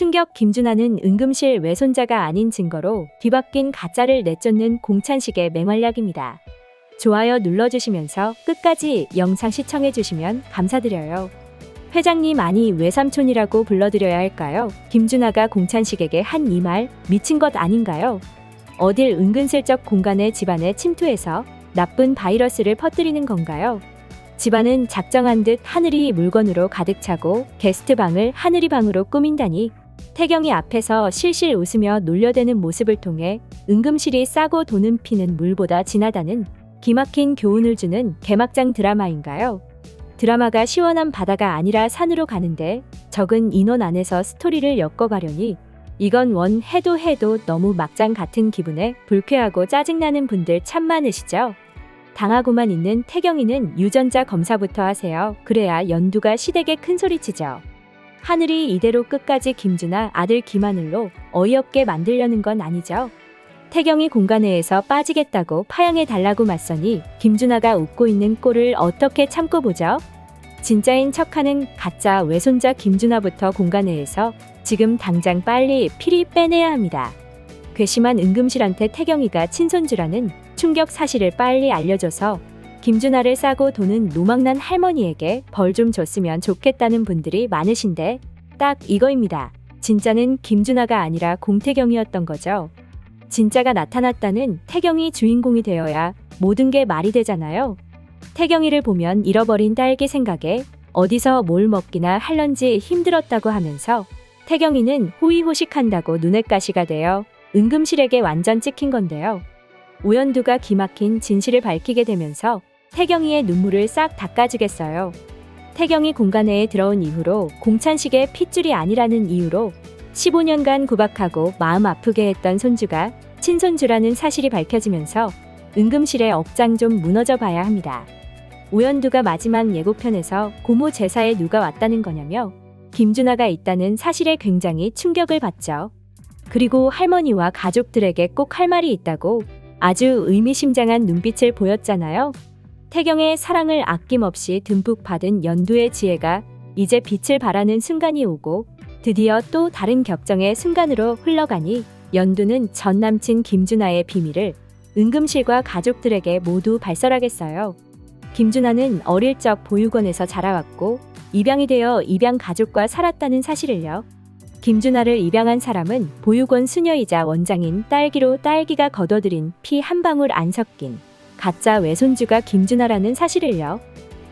충격 김준하는 응급실 외손자가 아닌 증거로 뒤바뀐 가짜를 내쫓는 공찬식의 맹활약입니다. 좋아요 눌러주시면서 끝까지 영상 시청해주시면 감사드려요. 회장님 아니 외삼촌이라고 불러드려야 할까요? 김준하가 공찬식에게 한 이 말 미친 것 아닌가요? 어딜 은근슬쩍 공간에 집안에 침투해서 나쁜 바이러스를 퍼뜨리는 건가요? 집안은 작정한 듯 하늘이 물건으로 가득 차고 게스트방을 하늘이 방으로 꾸민다니 태경이 앞에서 실실 웃으며 놀려대는 모습을 통해 응급실이 싸고 도는 피는 물보다 진하다는 기막힌 교훈을 주는 개막장 드라마인가요? 드라마가 시원한 바다가 아니라 산으로 가는데 적은 인원 안에서 스토리를 엮어가려니 이건 원 해도 해도 너무 막장 같은 기분에 불쾌하고 짜증나는 분들 참 많으시죠? 당하고만 있는 태경이는 유전자 검사부터 하세요. 그래야 연두가 시댁에 큰 소리치죠. 하늘이 이대로 끝까지 김준아 아들 김하늘로 어이없게 만들려는 건 아니죠. 태경이 공간회에서 빠지겠다고 파양해 달라고 맞서니 김준아가 웃고 있는 꼴을 어떻게 참고 보죠? 진짜인 척하는 가짜 외손자 김준아부터 공간회에서 지금 당장 빨리 피리 빼내야 합니다. 괘씸한 응급실한테 태경이가 친손주라는 충격 사실을 빨리 알려줘서 김준아를 싸고 도는 노망난 할머니에게 벌 좀 줬으면 좋겠다는 분들이 많으신데 딱 이거입니다. 진짜는 김준아가 아니라 공태경이었던 거죠. 진짜가 나타났다는 태경이 주인공이 되어야 모든 게 말이 되잖아요. 태경이를 보면 잃어버린 딸기 생각에 어디서 뭘 먹기나 할런지 힘들었다고 하면서 태경이는 호의호식한다고 눈엣 가시가 되어 응급실에게 완전 찍힌 건데요. 우연두가 기막힌 진실을 밝히게 되면서 태경이의 눈물을 싹 닦아주겠어요. 태경이 공간회에 들어온 이후로 공찬식의 핏줄이 아니라는 이유로 15년간 구박하고 마음 아프게 했던 손주가 친손주라는 사실이 밝혀지면서 응급실의 억장 좀 무너져 봐야 합니다. 우연두가 마지막 예고편에서 고모 제사에 누가 왔다는 거냐며 김준하가 있다는 사실에 굉장히 충격을 받죠. 그리고 할머니와 가족들에게 꼭 할 말이 있다고 아주 의미심장한 눈빛을 보였잖아요. 태경의 사랑을 아낌없이 듬뿍 받은 연두의 지혜가 이제 빛을 발하는 순간이 오고 드디어 또 다른 격정의 순간으로 흘러가니 연두는 전 남친 김준하의 비밀을 응급실과 가족들에게 모두 발설하겠어요. 김준하는 어릴 적 보육원에서 자라왔고 입양이 되어 입양 가족과 살았다는 사실을요. 김준하를 입양한 사람은 보육원 수녀이자 원장인 딸기로 딸기가 거둬들인 피 한 방울 안 섞인 가짜 외손주가 김준하라는 사실을요.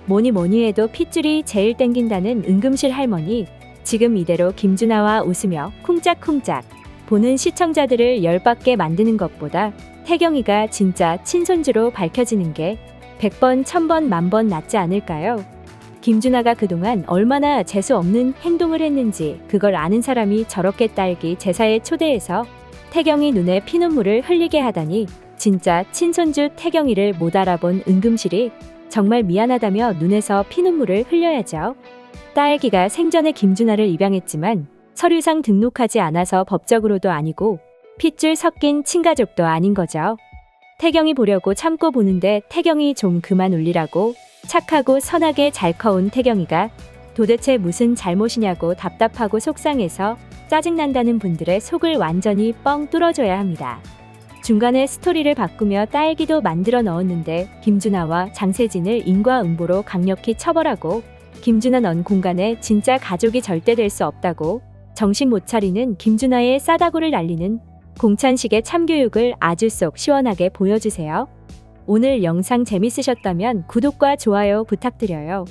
뭐니 뭐니 해도 핏줄이 제일 땡긴다는 응급실 할머니. 지금 이대로 김준하와 웃으며 쿵짝쿵짝 보는 시청자들을 열받게 만드는 것보다 태경이가 진짜 친손주로 밝혀지는 게 100번, 1000번, 만번 낫지 않을까요? 김준하가 그동안 얼마나 재수 없는 행동을 했는지 그걸 아는 사람이 저렇게 딸기 제사에 초대해서 태경이 눈에 피눈물을 흘리게 하다니 진짜 친손주 태경이를 못 알아본 응급실이 정말 미안하다며 눈에서 피눈물을 흘려야죠. 딸기가 생전에 김준하를 입양했지만 서류상 등록하지 않아서 법적으로도 아니고 핏줄 섞인 친가족도 아닌 거죠. 태경이 보려고 참고 보는데 태경이 좀 그만 울리라고 착하고 선하게 잘 커온 태경이가 도대체 무슨 잘못이냐고 답답하고 속상해서 짜증난다는 분들의 속을 완전히 뻥 뚫어줘야 합니다. 중간에 스토리를 바꾸며 딸기도 만들어 넣었는데 김준하와 장세진을 인과응보로 강력히 처벌하고 김준하 넌 공간에 진짜 가족이 절대 될 수 없다고 정신 못 차리는 김준하의 싸다구를 날리는 공찬식의 참교육을 아주 쏙 시원하게 보여주세요. 오늘 영상 재밌으셨다면 구독과 좋아요 부탁드려요.